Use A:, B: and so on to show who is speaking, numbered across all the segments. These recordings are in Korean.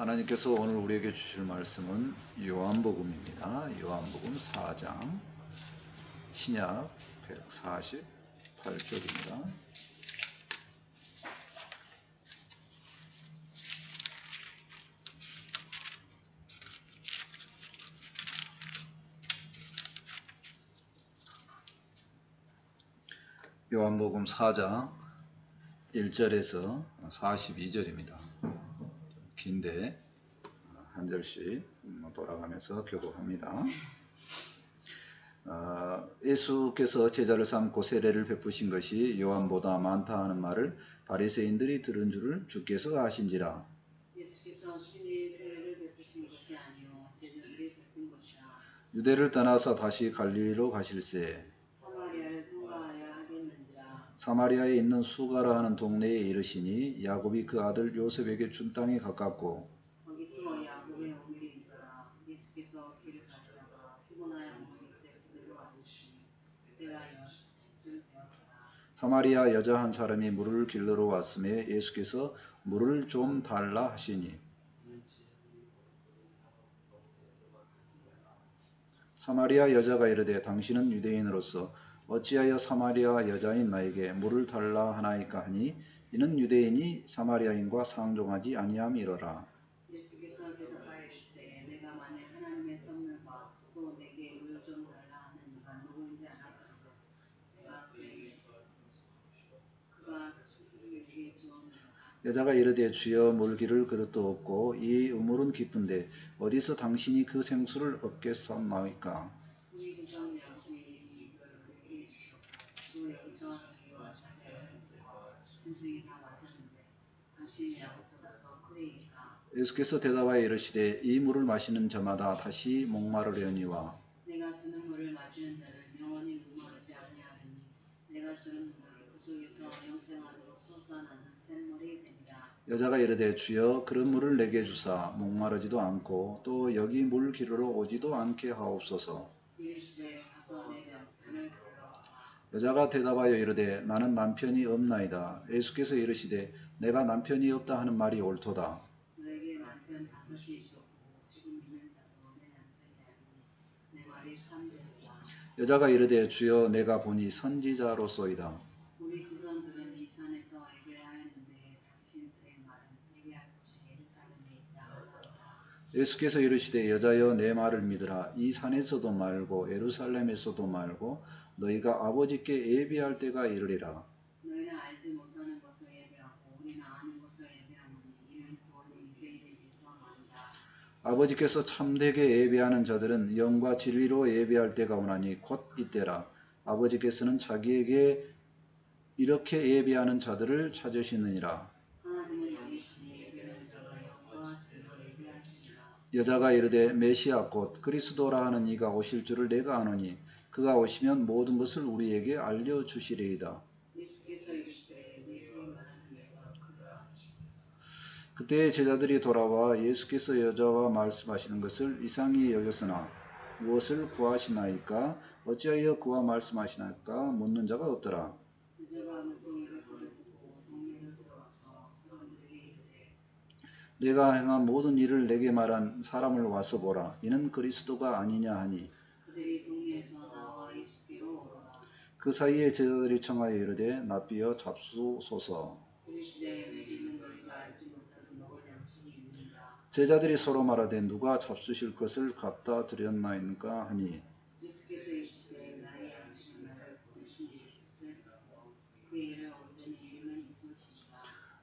A: 하나님께서 오늘 우리에게 주실 말씀은 요한복음입니다. 요한복음 4장 신약 148쪽입니다. 요한복음 4장 1절에서 42절입니다. 긴데 한 절씩 돌아가면서 교독합니다. 어, 예수께서 제자를 삼고 세례를 베푸신 것이 요한보다 많다 하는 말을 바리새인들이 들은 줄을 주께서 아신지라.
B: 예수께서 친히 세례를 베푸신 것이 아니요 제자들이 베푼 것이라
A: 유대를 떠나서 다시 갈릴리로 가실새
B: 사마리아를 통과하여 하겠는지라
A: 사마리아에 있는 수가라 하는 동네에 이르시니 야곱이 그 아들 요셉에게 준 땅이 가깝고
B: 거기 또 야곱의 오밀이 있더라 예수께서 길을 가시다가 피곤하여 머리 때 그대로 앉으시니 때가 여십쯤 되었더라.
A: 사마리아 여자 한 사람이 물을 길러러 왔음에 예수께서 물을 좀 달라 하시니 사마리아 여자가 이르되 당신은 유대인으로서 어찌하여 사마리아 여자인 나에게 물을 달라 하나이까 하니 이는 유대인이 사마리아인과 상종하지
B: 주었느니라.
A: 여자가 이르되 주여 물기를 그릇도 없고 이 우물은 깊은데 어디서 당신이 그 생수를 얻겠사옵나이까
B: 우리 조상 야곱이 이를 주셨고 또 여기서 자기와 자기의 짐승이 다 마셨는데 당신이 야곱보다 더 크리이까
A: 예수께서 대답하여 이르시되 이 물을 마시는 자마다 다시 목마르려니와
B: 내가 주는 물을 마시는 자는 영원히 목마르지 아니하리니 내가 주는 물이 그 속에서 영생하도록 솟아나는 샘물이 되리라
A: 여자가 이르되 주여 그런 물을 내게 주사 목마르지도 않고 또 여기 물 기르러 오지도 않게 하옵소서.
B: 이르시되 가서 내 남편을 불러와라
A: 여자가 대답하여 이르되 나는 남편이 없나이다. 예수께서 이르시되 내가 남편이 없다 하는 말이 옳도다.
B: 너에게 남편 다섯이 있었고 지금 있는 자도 내 남편이 아니니 내 말이 참되리라
A: 여자가 이르되 주여 내가 보니 선지자로소이다.
B: 우리 조상들은 이 산에서 예배하였는데 당신들의 말은 예배할 곳이 예루살렘에 있다.
A: 예수께서 이르시되 여자여 내 말을 믿으라. 이 산에서도 말고 예루살렘에서도 말고 너희가 아버지께 예비할 때가 이르리라
B: 너희는 알지 못하는 것을 예배하고 우리는 아는 것을 예배하노니 이는 구원이 유대인에게서 나온다.
A: 아버지께서 참되게 예배하는 자들은 영과 진리로 예배할 때가 오나니 곧 이때라 아버지께서는 자기에게 이렇게 예배하는 자들을 찾으시느니라. 여자가 이르되 메시아 곧 그리스도라 하는 이가 오실 줄을 내가 아노니 그가 오시면 모든 것을 우리에게 알려 주시리이다. 그때 제자들이 돌아와 예수께서 여자와 말씀하시는 것을 이상히 여겼으나 무엇을 구하시나이까? 어찌하여 그와 말씀하시나이까? 묻는 자가 없더라. 내가 행한 모든 일을 내게 말한 사람을 와서 보라. 이는 그리스도가 아니냐 하니.
B: 그들이 동네에서
A: 그 사이에 제자들이 청하여 이르되 납비여 잡수소서. 제자들이 서로 말하되 누가 잡수실 것을 갖다 드렸나이까 하니.
B: 그.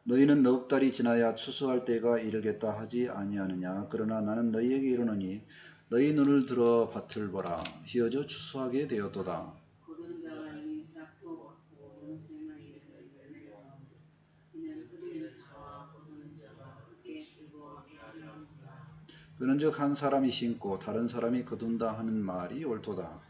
A: 너희는 넉 달이 지나야 추수할 때가 이르겠다 하지 아니하느냐? 그러나 나는 너희에게 이르노니 너희 눈을 들어 밭을 보라. 희어져 추수하게 되었도다
B: 거두는 자가 이미 싹도 받고 영생을 이르는 열매를 얻으니 이는 뿌리는 자와 거두는 자가 함께 즐거워하게 하려 함이라.
A: 그런즉 한 사람이 심고 다른 사람이 거둔다 하는 말이 옳도다.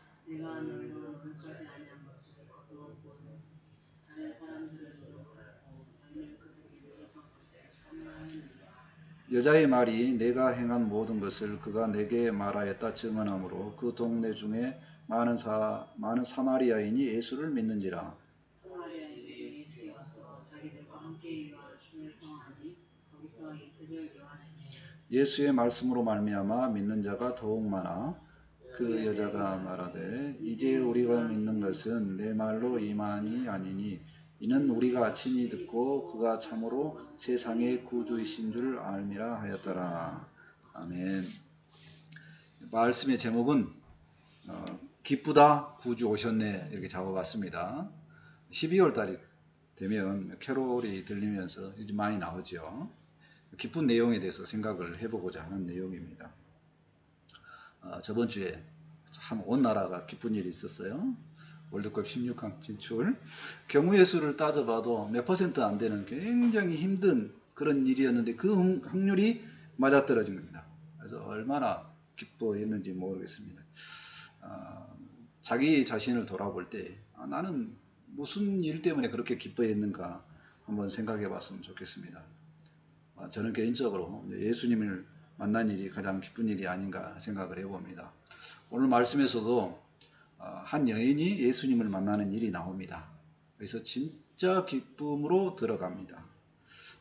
A: 여자의 말이 내가 행한 모든 것을 그가 내게 말하였다 증언하므로 그 동네 중에 많은 사 많은 사마리아인이 예수를 믿는지라
B: 사마리아인들이 예수께 와서 자기들과 함께 춤을 청하니 거기서 이들을 묘하시니
A: 예수의 말씀으로 말미암아 믿는 자가 더욱 많아 그 여자가 말하되 이제 우리가 믿는 것은 내 말로 이만이 아니니 이는 우리가 친히 듣고 그가 참으로 세상의 구주이신 줄 알미라 하였더라. 아멘. 말씀의 제목은 어, 기쁘다 구주 오셨네 이렇게 잡아봤습니다. 12월 달이 되면 캐롤이 들리면서 이제 많이 나오죠 기쁜 내용에 대해서 생각을 해보고자 하는 내용입니다. 아, 저번 주에 참 온 나라가 기쁜 일이 있었어요. 월드컵 16강 진출. 경우의 수를 따져봐도 몇 퍼센트 안 되는 굉장히 힘든 그런 일이었는데 그 확- 확률이 맞아떨어진 겁니다. 그래서 얼마나 기뻐했는지 모르겠습니다. 아, 자기 자신을 돌아볼 때 아, 나는 무슨 일 때문에 그렇게 기뻐했는가 한번 생각해 봤으면 좋겠습니다. 어, 저는 개인적으로 예수님을 만난 일이 가장 기쁜 일이 아닌가 생각을 해봅니다. 오늘 말씀에서도 어, 한 여인이 예수님을 만나는 일이 나옵니다. 그래서 진짜 기쁨으로 들어갑니다.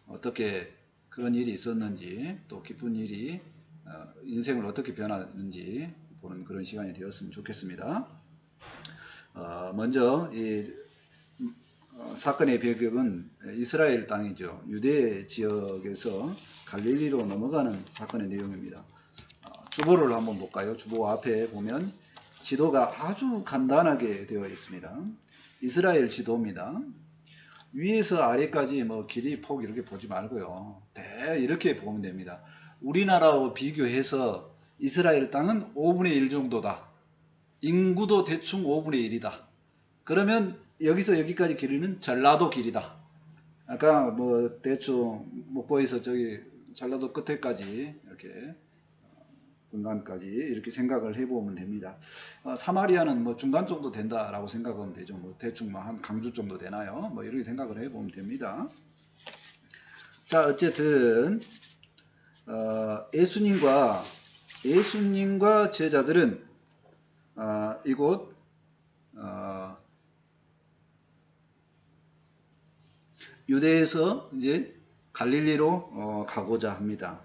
A: 어떻게 그런 일이 있었는지 또 기쁜 일이 어, 인생을 어떻게 변하는지 보는 그런 시간이 되었으면 좋겠습니다. 어, 먼저 이 어, 사건의 배경은 이스라엘 땅이죠. 유대 지역에서 갈릴리로 넘어가는 사건의 내용입니다. 어, 주보를 한번 볼까요? 주보 앞에 보면 지도가 아주 간단하게 되어 있습니다. 이스라엘 지도입니다. 위에서 아래까지 뭐 길이 폭 이렇게 보지 말고요. 대 이렇게 보면 됩니다. 우리나라와 비교해서 이스라엘 땅은 5분의 1 정도다. 인구도 대충 5분의 1이다. 그러면 여기서 여기까지 길이는 전라도 길이다. 아까 뭐 대충 목포에서 저기 전라도 끝에까지 이렇게 어, 중간까지 이렇게 생각을 해보면 됩니다. 어, 사마리아는 뭐 중간 정도 된다라고 생각하면 되죠. 뭐 대충 뭐한 강주 정도 되나요? 뭐 이렇게 생각을 해보면 됩니다. 자 어쨌든 어, 예수님과 예수님과 제자들은 어, 이곳 어, 유대에서 이제 갈릴리로 어, 가고자 합니다.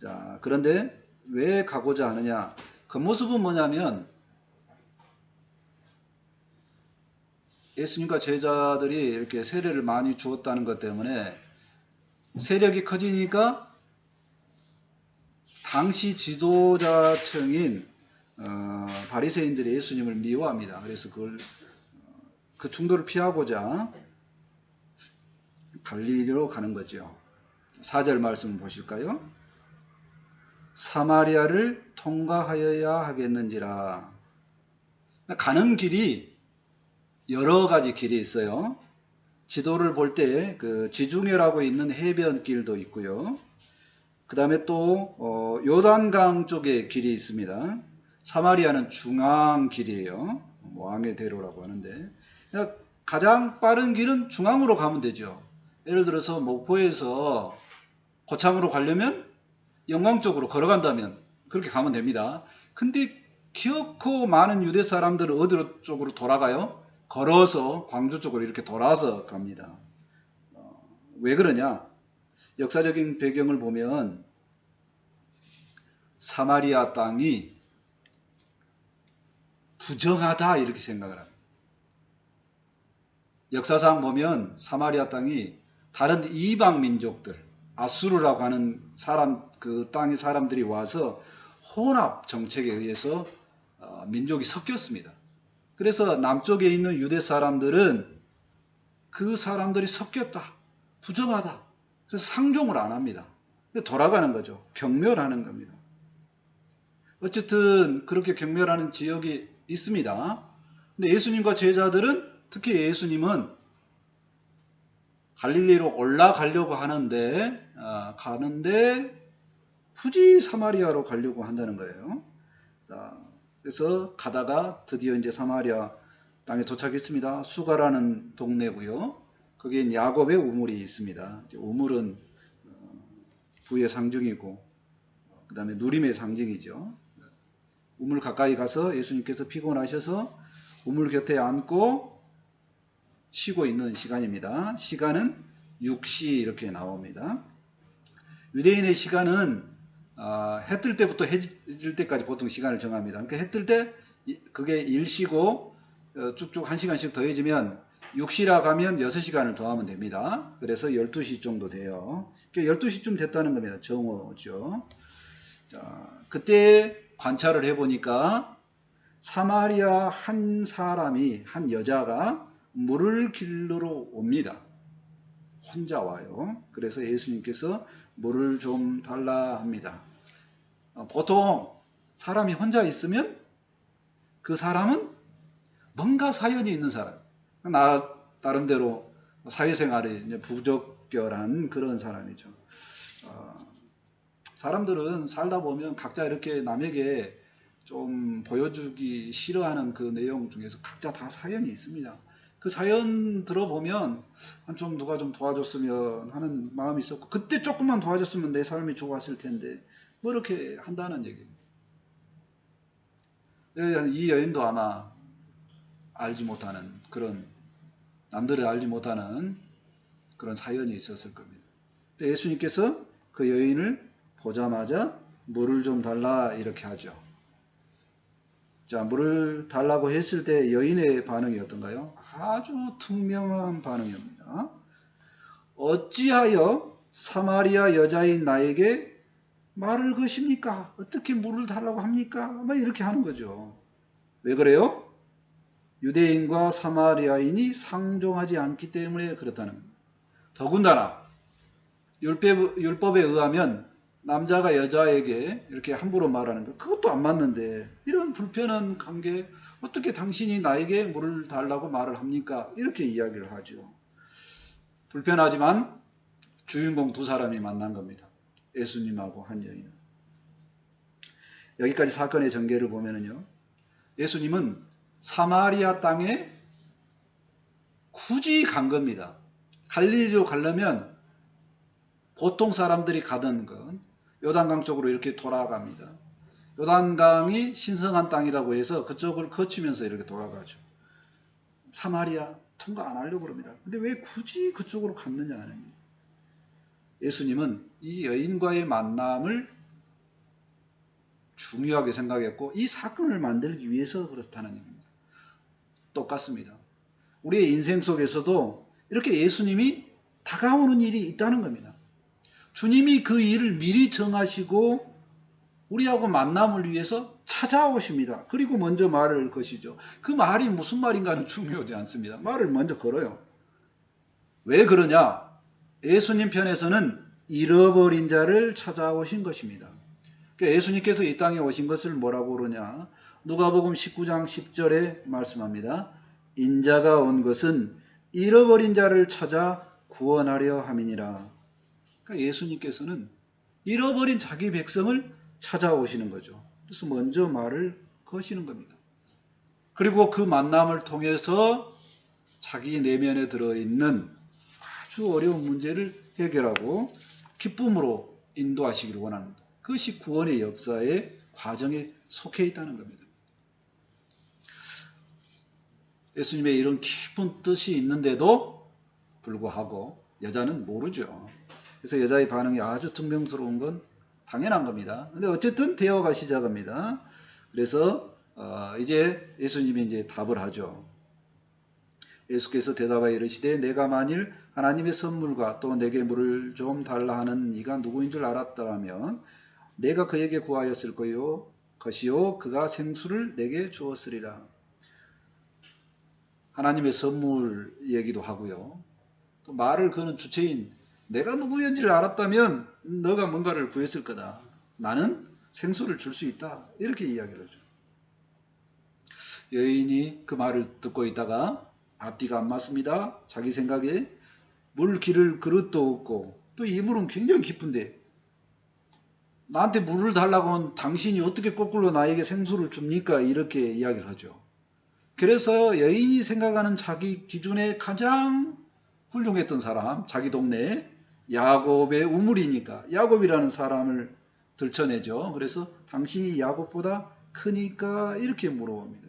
A: 자, 그런데 왜 가고자 하느냐? 그 모습은 뭐냐면 예수님과 제자들이 이렇게 세례를 많이 주었다는 것 때문에 세력이 커지니까 당시 지도자층인 어, 바리새인들이 예수님을 미워합니다. 그래서 그걸 어, 그 충돌을 피하고자 갈릴리로 가는 거죠. 4절 말씀 보실까요? 사마리아를 통과하여야 하겠는지라. 가는 길이 여러 가지 길이 있어요. 지도를 볼 때 그 지중해라고 있는 해변길도 있고요. 그 다음에 또 어, 요단강 쪽에 길이 있습니다. 사마리아는 중앙 길이에요. 왕의 대로라고 하는데 그러니까 가장 빠른 길은 중앙으로 가면 되죠. 예를 들어서 목포에서 고창으로 가려면 영광 쪽으로 걸어간다면 그렇게 가면 됩니다. 근데 기어코 많은 유대 사람들은 어디로 쪽으로 돌아가요? 걸어서 광주 쪽으로 이렇게 돌아서 갑니다. 어, 왜 그러냐? 역사적인 배경을 보면 사마리아 땅이 부정하다 이렇게 생각을 합니다. 역사상 보면 사마리아 땅이 다른 이방 민족들 아수르라고 하는 사람 그 땅의 사람들이 와서 혼합 정책에 의해서 어, 민족이 섞였습니다. 그래서 남쪽에 있는 유대 사람들은 그 사람들이 섞였다, 부정하다. 그래서 상종을 안 합니다. 돌아가는 거죠. 경멸하는 겁니다. 어쨌든 그렇게 경멸하는 지역이 있습니다. 근데 예수님과 제자들은 특히 예수님은 갈릴리로 올라가려고 하는데 아, 가는데 굳이 사마리아로 가려고 한다는 거예요. 자, 그래서 가다가 드디어 이제 사마리아 땅에 도착했습니다. 수가라는 동네고요. 거기엔 야곱의 우물이 있습니다. 우물은 어, 부의 상징이고 그 다음에 누림의 상징이죠. 우물 가까이 가서 예수님께서 피곤하셔서 우물 곁에 앉고 쉬고 있는 시간입니다. 시간은 6시 이렇게 나옵니다. 유대인의 시간은 아, 해뜰 때부터 해질 때까지 보통 시간을 정합니다. 그러니까 해뜰 때 그게 일시고 어, 쭉쭉 한 시간씩 더해지면 6시라 가면 6시간을 더하면 됩니다. 그래서 12시 정도 돼요. 그러니까 12시쯤 됐다는 겁니다. 정오죠. 자, 그때 관찰을 해보니까 사마리아 한 사람이, 한 여자가 물을 길르러 옵니다. 혼자 와요. 그래서 예수님께서 물을 좀 달라 합니다. 어, 보통 사람이 혼자 있으면 그 사람은 뭔가 사연이 있는 사람. 나 나름대로 사회생활에 이제 부적절한 그런 사람이죠. 어, 사람들은 살다 보면 각자 이렇게 남에게 좀 보여주기 싫어하는 그 내용 중에서 각자 다 사연이 있습니다. 그 사연 들어보면 좀 누가 좀 도와줬으면 하는 마음이 있었고 그때 조금만 도와줬으면 내 삶이 좋았을 텐데 뭐 이렇게 한다는 얘기입니다. 이 여인도 아마 알지 못하는 그런 남들을 알지 못하는 그런 사연이 있었을 겁니다. 근데 예수님께서 그 여인을 보자마자 물을 좀 달라 이렇게 하죠. 자, 물을 달라고 했을 때 여인의 반응이 어떤가요? 아주 투명한 반응입니다. 어찌하여 사마리아 여자인 나에게 말을 거십니까? 어떻게 물을 달라고 합니까? 막 이렇게 하는 거죠. 왜 그래요? 유대인과 사마리아인이 상종하지 않기 때문에 그렇다는 겁니다. 더군다나 율법, 율법에 의하면 남자가 여자에게 이렇게 함부로 말하는 거 그것도 안 맞는데 이런 불편한 관계 어떻게 당신이 나에게 물을 달라고 말을 합니까? 이렇게 이야기를 하죠. 불편하지만 주인공 두 사람이 만난 겁니다. 예수님하고 한 여인은. 여기까지 사건의 전개를 보면은요. 예수님은 사마리아 땅에 굳이 간 겁니다. 갈릴리로 가려면 보통 사람들이 가던 건 요단강 쪽으로 이렇게 돌아갑니다. 요단강이 신성한 땅이라고 해서 그쪽을 거치면서 이렇게 돌아가죠. 사마리아 통과 안 하려고 그럽니다. 근데 왜 굳이 그쪽으로 갔느냐 하는. 예수님은 이 여인과의 만남을 중요하게 생각했고 이 사건을 만들기 위해서 그렇다는 얘기입니다. 똑같습니다. 우리의 인생 속에서도 이렇게 예수님이 다가오는 일이 있다는 겁니다. 주님이 그 일을 미리 정하시고 우리하고 만남을 위해서 찾아오십니다. 그리고 먼저 말을 것이죠. 그 말이 무슨 말인가는 중요하지 않습니다. 말을 먼저 걸어요. 왜 그러냐? 예수님 편에서는 잃어버린 자를 찾아오신 것입니다. 그러니까 예수님께서 이 땅에 오신 것을 뭐라고 그러냐? 누가복음 19장 10절에 말씀합니다. 인자가 온 것은 잃어버린 자를 찾아 구원하려 함이니라. 그러니까 예수님께서는 잃어버린 자기 백성을 찾아오시는 거죠. 그래서 먼저 말을 거시는 겁니다. 그리고 그 만남을 통해서 자기 내면에 들어있는 아주 어려운 문제를 해결하고 기쁨으로 인도하시기를 원합니다. 그것이 구원의 역사의 과정에 속해 있다는 겁니다. 예수님의 이런 깊은 뜻이 있는데도 불구하고 여자는 모르죠. 그래서 여자의 반응이 아주 퉁명스러운 건 당연한 겁니다. 근데 어쨌든 대화가 시작합니다. 그래서 어 이제 예수님이 이제 답을 하죠. 예수께서 대답하여 이르시되 내가 만일 하나님의 선물과 또 내게 물을 좀 달라 하는 이가 누구인 줄 알았더라면 내가 그에게 구하였을 거요 것이요 그가 생수를 내게 주었으리라. 하나님의 선물 얘기도 하고요. 또 말을 거는 주체인 내가 누구인지를 알았다면 너가 뭔가를 구했을 거다. 나는 생수를 줄 수 있다. 이렇게 이야기를 하죠. 여인이 그 말을 듣고 있다가 앞뒤가 안 맞습니다. 자기 생각에 물 기를 그릇도 없고 또 이 물은 굉장히 깊은데 나한테 물을 달라고 하면 당신이 어떻게 거꾸로 나에게 생수를 줍니까? 이렇게 이야기를 하죠. 그래서 여인이 생각하는 자기 기준에 가장 훌륭했던 사람, 자기 동네 야곱의 우물이니까 야곱이라는 사람을 들춰내죠. 그래서 당신이 야곱보다 크니까 이렇게 물어봅니다.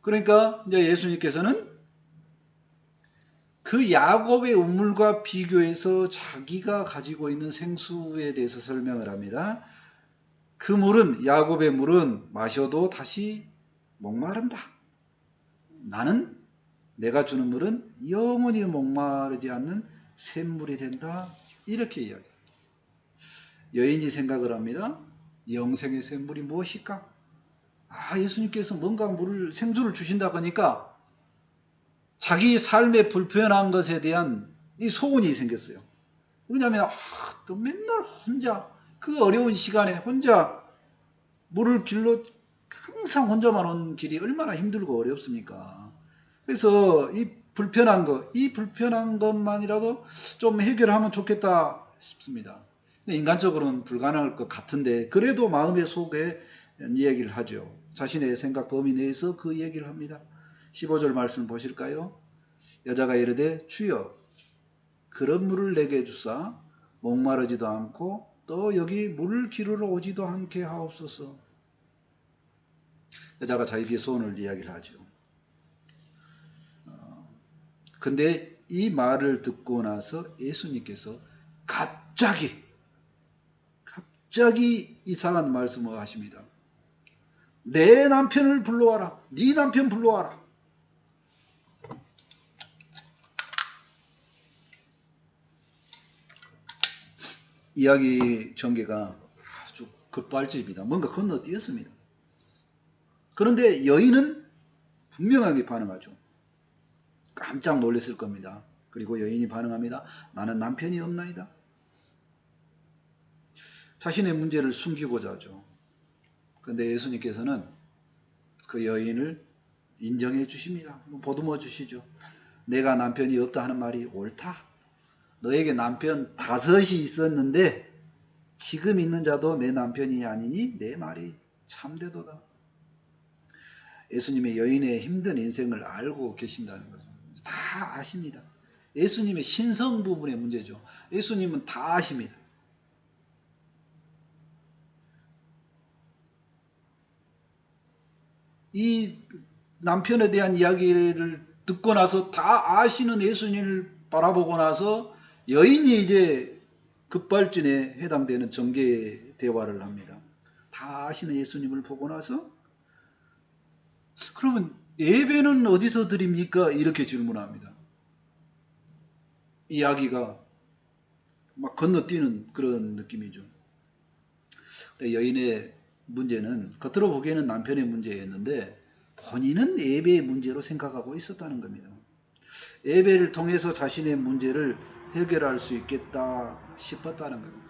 A: 그러니까 이제 예수님께서는 그 야곱의 우물과 비교해서 자기가 가지고 있는 생수에 대해서 설명을 합니다. 그 물은 야곱의 물은 마셔도 다시 목마른다. 나는 내가 주는 물은 영원히 목마르지 않는 샘물이 된다. 이렇게 이야기. 여인이 생각을 합니다. 영생의 샘물이 무엇일까? 아, 예수님께서 뭔가 물을 생수를 주신다 그러니까 자기 삶의 불편한 것에 대한 이 소원이 생겼어요. 왜냐하면 아, 또 맨날 혼자 그 어려운 시간에 혼자 물을 길러 항상 혼자만 온 길이 얼마나 힘들고 어렵습니까? 그래서 이 불편한 것, 이 불편한 것만이라도 좀 해결하면 좋겠다 싶습니다. 인간적으로는 불가능할 것 같은데 그래도 마음의 속에 이야기를 하죠. 자신의 생각 범위 내에서 그 얘기를 합니다. 15절 말씀 보실까요? 여자가 이르되 주여 그런 물을 내게 주사 목마르지도 않고 또 여기 물을 기르러 오지도 않게 하옵소서. 여자가 자기의 소원을 이야기를 하죠. 어, 근데 이 말을 듣고 나서 예수님께서 갑자기 갑자기 이상한 말씀을 하십니다. 내 남편을 불러와라. 네 남편 불러와라. 이야기 전개가 아주 급발진입니다. 뭔가 건너뛰었습니다. 그런데 여인은 분명하게 반응하죠. 깜짝 놀랐을 겁니다. 그리고 여인이 반응합니다. 나는 남편이 없나이다. 자신의 문제를 숨기고자 하죠. 그런데 예수님께서는 그 여인을 인정해 주십니다. 보듬어 주시죠. 내가 남편이 없다 하는 말이 옳다. 너에게 남편 다섯이 있었는데 지금 있는 자도 내 남편이 아니니 내 말이 참되도다. 예수님의 여인의 힘든 인생을 알고 계신다는 거죠. 다 아십니다. 예수님의 신성 부분의 문제죠. 예수님은 다 아십니다. 이 남편에 대한 이야기를 듣고 나서 다 아시는 예수님을 바라보고 나서 여인이 이제 급발진에 해당되는 정계 대화를 합니다. 다 아시는 예수님을 보고 나서 그러면 예배는 어디서 드립니까? 이렇게 질문합니다. 이야기가 막 건너뛰는 그런 느낌이죠. 여인의 문제는 겉으로 보기에는 남편의 문제였는데 본인은 예배의 문제로 생각하고 있었다는 겁니다. 예배를 통해서 자신의 문제를 해결할 수 있겠다 싶었다는 겁니다.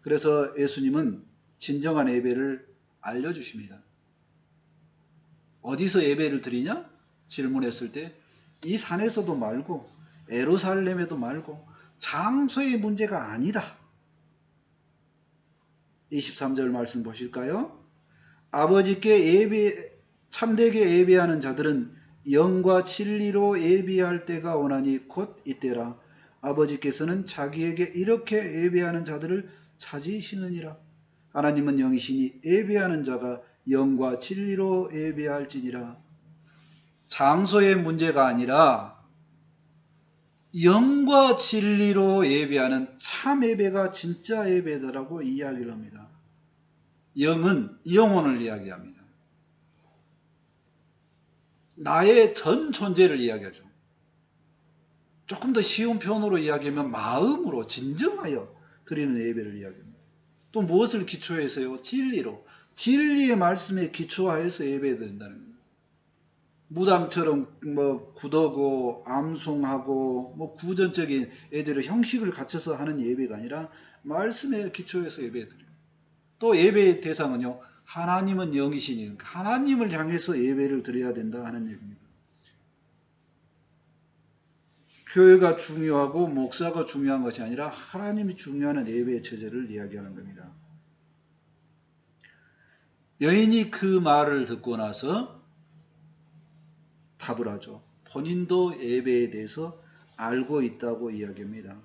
A: 그래서 예수님은 진정한 예배를 알려주십니다. 어디서 예배를 드리냐? 질문했을 때 이 산에서도 말고 에루살렘에도 말고 장소의 문제가 아니다. 23절 말씀 보실까요? 아버지께 예배 참되게 예배하는 자들은 영과 진리로 예배할 때가 오나니 곧 이때라. 아버지께서는 자기에게 이렇게 예배하는 자들을 찾으시느니라. 하나님은 영이시니 예배하는 자가 영과 진리로 예배할지니라. 장소의 문제가 아니라 영과 진리로 예배하는 참 예배가 진짜 예배다라고 이야기를 합니다. 영은 영혼을 이야기합니다. 나의 전 존재를 이야기하죠. 조금 더 쉬운 표현으로 이야기하면 마음으로 진정하여 드리는 예배를 이야기합니다. 또 무엇을 기초해서요? 진리로. 진리의 말씀에 기초하여서 예배 드린다는 겁니다. 무당처럼 뭐 굳어고 암송하고 뭐 구전적인 예대로 형식을 갖춰서 하는 예배가 아니라 말씀에 기초해서 예배 드려요. 또 예배의 대상은요. 하나님은 영이시니 하나님을 향해서 예배를 드려야 된다 하는 얘기입니다. 교회가 중요하고 목사가 중요한 것이 아니라 하나님이 중요한 예배의 체제를 이야기하는 겁니다. 여인이 그 말을 듣고 나서 답을 하죠. 본인도 예배에 대해서 알고 있다고 이야기합니다.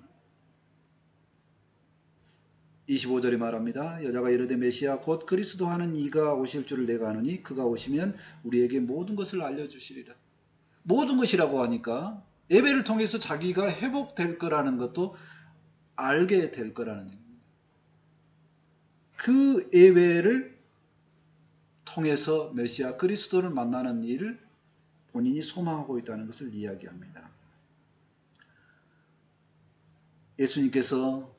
A: 25절에 말합니다. 여자가 이르되 메시아 곧 그리스도 하는 이가 오실 줄을 내가 아느니 그가 오시면 우리에게 모든 것을 알려주시리라. 모든 것이라고 하니까 예배를 통해서 자기가 회복될 거라는 것도 알게 될 거라는 얘기입니다. 그 예배를 통해서 메시아 그리스도를 만나는 일을 본인이 소망하고 있다는 것을 이야기합니다. 예수님께서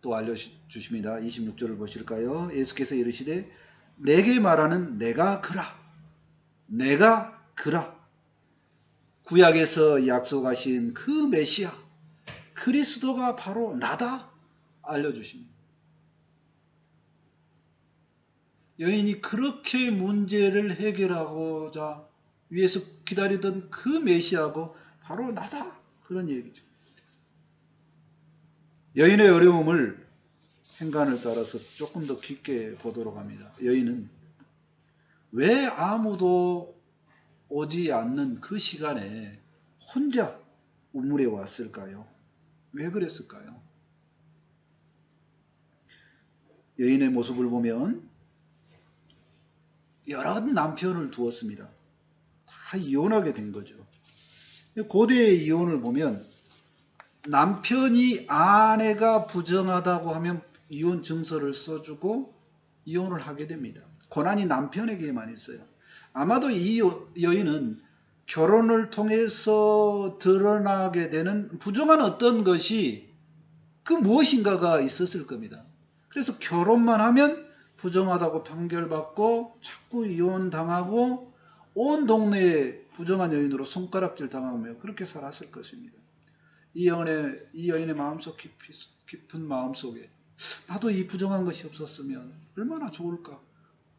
A: 또 알려주십니다. 26절을 보실까요? 예수께서 이르시되 내게 말하는 내가 그라 내가 그라 구약에서 약속하신 그 메시아 그리스도가 바로 나다 알려주십니다. 여인이 그렇게 문제를 해결하고자 위해서 기다리던 그 메시아고 바로 나다 그런 얘기죠. 여인의 어려움을 행간을 따라서 조금 더 깊게 보도록 합니다. 여인은 왜 아무도 오지 않는 그 시간에 혼자 우물에 왔을까요? 왜 그랬을까요? 여인의 모습을 보면 여러 남편을 두었습니다. 다 이혼하게 된 거죠. 고대의 이혼을 보면 남편이 아내가 부정하다고 하면 이혼 증서를 써주고 이혼을 하게 됩니다. 권한이 남편에게만 있어요. 아마도 이 여- 여인은 결혼을 통해서 드러나게 되는 부정한 어떤 것이 그 무엇인가가 있었을 겁니다. 그래서 결혼만 하면 부정하다고 판결받고 자꾸 이혼당하고 온 동네에 부정한 여인으로 손가락질 당하며 그렇게 살았을 것입니다. 이 여인의, 이 여인의 마음속 깊이, 깊은 마음속에 나도 이 부정한 것이 없었으면 얼마나 좋을까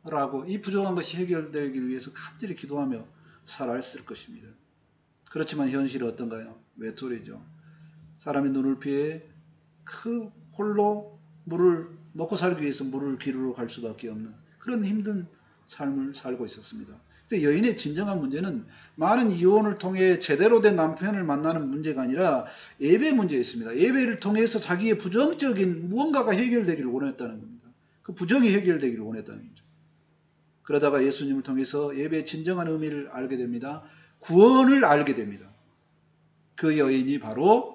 A: 라고 이 부정한 것이 해결되기 위해서 간절히 기도하며 살았을 것입니다. 그렇지만 현실은 어떤가요? 외톨이죠. 사람의 눈을 피해 그 홀로 물을 먹고 살기 위해서 물을 기르러 갈 수밖에 없는 그런 힘든 삶을 살고 있었습니다. 근데 여인의 진정한 문제는 많은 이혼을 통해 제대로 된 남편을 만나는 문제가 아니라 예배 문제였습니다. 예배를 통해서 자기의 부정적인 무언가가 해결되기를 원했다는 겁니다. 그 부정이 해결되기를 원했다는 거죠. 그러다가 예수님을 통해서 예배의 진정한 의미를 알게 됩니다. 구원을 알게 됩니다. 그 여인이 바로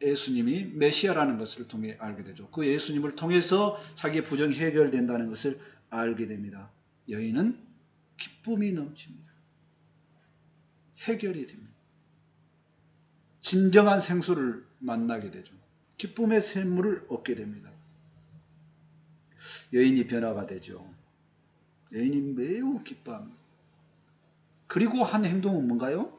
A: 예수님이 메시아라는 것을 통해 알게 되죠. 그 예수님을 통해서 자기의 부정이 해결된다는 것을 알게 됩니다. 여인은 기쁨이 넘칩니다. 해결이 됩니다. 진정한 생수를 만나게 되죠. 기쁨의 샘물을 얻게 됩니다. 여인이 변화가 되죠. 여인이 매우 기뻐합니다. 그리고 한 행동은 뭔가요?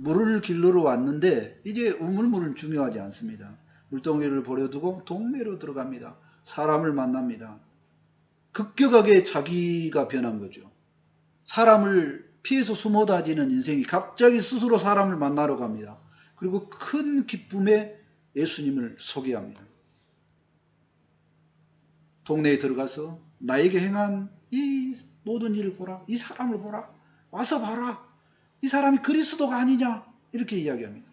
A: 물을 길러러 왔는데 이제 우물물은 중요하지 않습니다. 물동이를 버려두고 동네로 들어갑니다. 사람을 만납니다. 급격하게 자기가 변한 거죠. 사람을 피해서 숨어 다니는 인생이 갑자기 스스로 사람을 만나러 갑니다. 그리고 큰 기쁨에 예수님을 소개합니다. 동네에 들어가서 나에게 행한 이 모든 일을 보라. 이 사람을 보라. 와서 봐라. 이 사람이 그리스도가 아니냐. 이렇게 이야기합니다.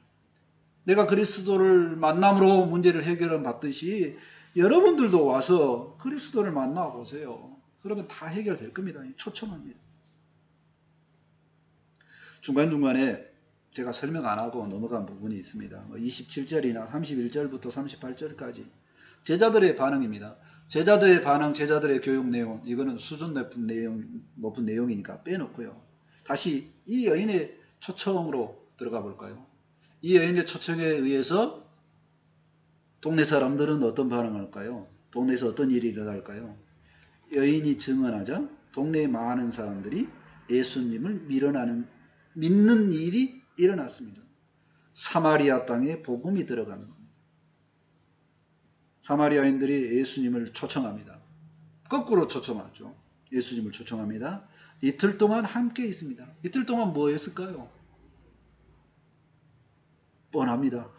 A: 내가 그리스도를 만남으로 문제를 해결을 받듯이 여러분들도 와서 그리스도를 만나 보세요. 그러면 다 해결될 겁니다. 초청합니다. 중간중간에 제가 설명 안 하고 넘어간 부분이 있습니다. 27절이나 31절부터 38절까지 제자들의 반응입니다. 제자들의 반응, 제자들의 교육 내용, 이거는 수준 높은 내용, 높은 내용이니까 빼놓고요. 다시 이 여인의 초청으로 들어가 볼까요? 이 여인의 초청에 의해서 동네 사람들은 어떤 반응을 할까요? 동네에서 어떤 일이 일어날까요? 여인이 증언하자 동네의 많은 사람들이 예수님을 밀어나는 믿는 일이 일어났습니다. 사마리아 땅에 복음이 들어가는 겁니다. 사마리아인들이 예수님을 초청합니다. 거꾸로 초청하죠. 예수님을 초청합니다. 이틀 동안 함께 있습니다. 이틀 동안 뭐 했을까요? 뻔합니다.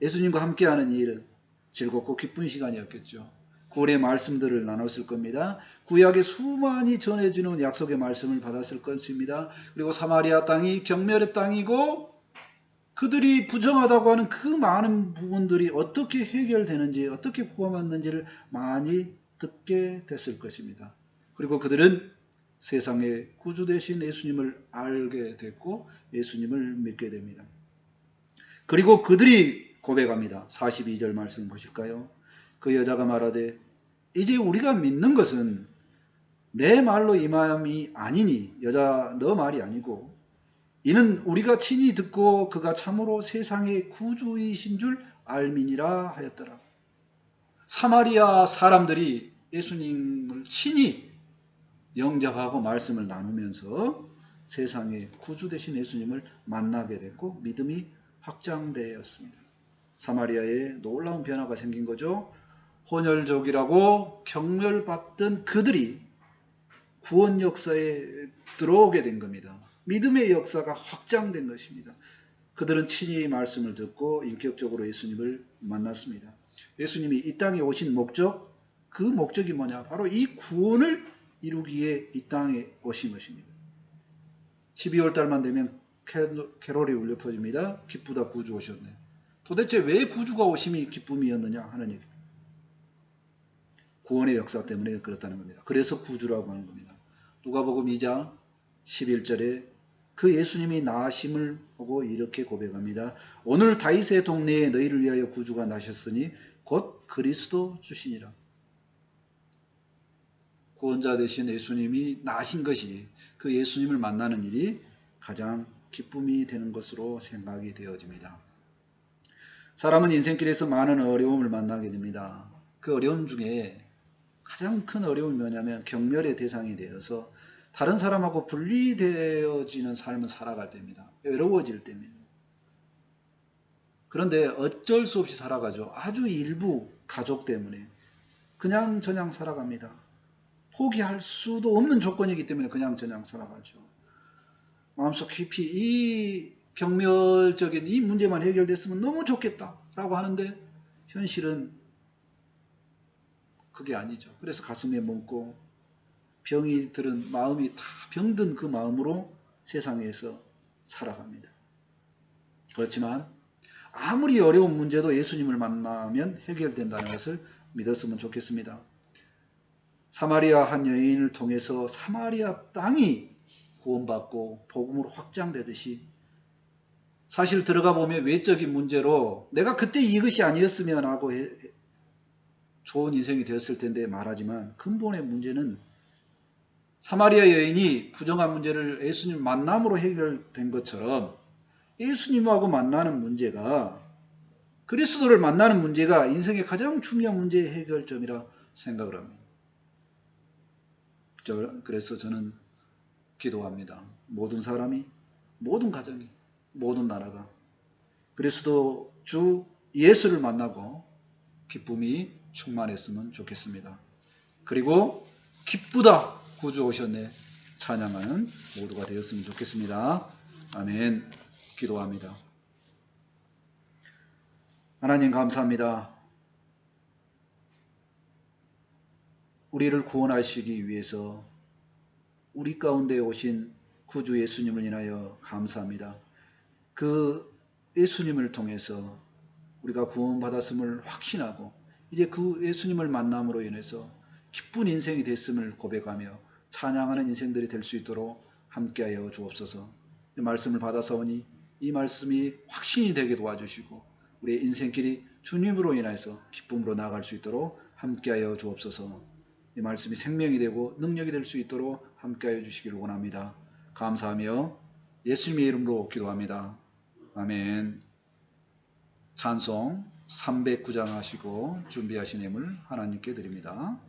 A: 예수님과 함께하는 이 일은 즐겁고 기쁜 시간이었겠죠. 구원의 말씀들을 나눴을 겁니다. 구약의 수많이 전해주는 약속의 말씀을 받았을 것입니다. 그리고 사마리아 땅이 경멸의 땅이고 그들이 부정하다고 하는 그 많은 부분들이 어떻게 해결되는지 어떻게 구원받는지를 많이 듣게 됐을 것입니다. 그리고 그들은 세상의 구주 되신 예수님을 알게 됐고 예수님을 믿게 됩니다. 그리고 그들이 고백합니다. 42절 말씀 보실까요? 그 여자가 말하되 이제 우리가 믿는 것은 내 말로 이 마음이 아니니 여자 너 말이 아니고 이는 우리가 친히 듣고 그가 참으로 세상의 구주이신 줄 알미니라 하였더라. 사마리아 사람들이 예수님을 친히 영접하고 말씀을 나누면서 세상의 구주 되신 예수님을 만나게 됐고 믿음이 확장되었습니다. 사마리아에 놀라운 변화가 생긴 거죠. 혼혈족이라고 경멸받던 그들이 구원 역사에 들어오게 된 겁니다. 믿음의 역사가 확장된 것입니다. 그들은 친히 말씀을 듣고 인격적으로 예수님을 만났습니다. 예수님이 이 땅에 오신 목적, 그 목적이 뭐냐? 바로 이 구원을 이루기에 이 땅에 오신 것입니다. 12월 달만 되면 캐- 캐롤이 울려 퍼집니다. 기쁘다 구주 오셨네. 도대체 왜 구주가 오심이 기쁨이었느냐 하는 얘기. 구원의 역사 때문에 그렇다는 겁니다. 그래서 구주라고 하는 겁니다. 누가복음 2장 11절에 그 예수님이 나심을 보고 이렇게 고백합니다. 오늘 다윗의 동네에 너희를 위하여 구주가 나셨으니 곧 그리스도 주시니라. 구원자 되신 예수님이 나신 것이 그 예수님을 만나는 일이 가장 기쁨이 되는 것으로 생각이 되어집니다. 사람은 인생길에서 많은 어려움을 만나게 됩니다. 그 어려움 중에 가장 큰 어려움이 뭐냐면 경멸의 대상이 되어서 다른 사람하고 분리되어지는 삶을 살아갈 때입니다. 외로워질 때입니다. 그런데 어쩔 수 없이 살아가죠. 아주 일부 가족 때문에 그냥 저냥 살아갑니다. 포기할 수도 없는 조건이기 때문에 그냥 저냥 살아가죠. 마음속 깊이 이 경멸적인 이 문제만 해결됐으면 너무 좋겠다라고 하는데 현실은 그게 아니죠. 그래서 가슴에 묻고 병이 들은 마음이 다 병든 그 마음으로 세상에서 살아갑니다. 그렇지만 아무리 어려운 문제도 예수님을 만나면 해결된다는 것을 믿었으면 좋겠습니다. 사마리아 한 여인을 통해서 사마리아 땅이 구원받고 복음으로 확장되듯이 사실 들어가 보면 외적인 문제로 내가 그때 이것이 아니었으면 하고 해- 좋은 인생이 되었을 텐데 말하지만 근본의 문제는 사마리아 여인이 부정한 문제를 예수님 만남으로 해결된 것처럼 예수님하고 만나는 문제가 그리스도를 만나는 문제가 인생의 가장 중요한 문제의 해결점이라 생각을 합니다. 저- 그래서 저는 기도합니다. 모든 사람이, 모든 가정이, 모든 나라가 그리스도 주 예수를 만나고 기쁨이 충만했으면 좋겠습니다. 그리고 기쁘다 구주 오셨네 찬양하는 모두가 되었으면 좋겠습니다. 아멘. 기도합니다. 하나님 감사합니다. 우리를 구원하시기 위해서 우리 가운데 오신 구주 예수님을 인하여 감사합니다. 그 예수님을 통해서 우리가 구원받았음을 확신하고 이제 그 예수님을 만남으로 인해서 기쁜 인생이 됐음을 고백하며 찬양하는 인생들이 될 수 있도록 함께하여 주옵소서. 이 말씀을 받아서 오니 이 말씀이 확신이 되게 도와주시고 우리의 인생길이 주님으로 인해서 기쁨으로 나아갈 수 있도록 함께하여 주옵소서. 이 말씀이 생명이 되고 능력이 될 수 있도록 함께하여 주시기를 원합니다. 감사하며 예수님의 이름으로 기도합니다. 아멘. 찬송 309장 하시고 준비하신 힘을 하나님께 드립니다.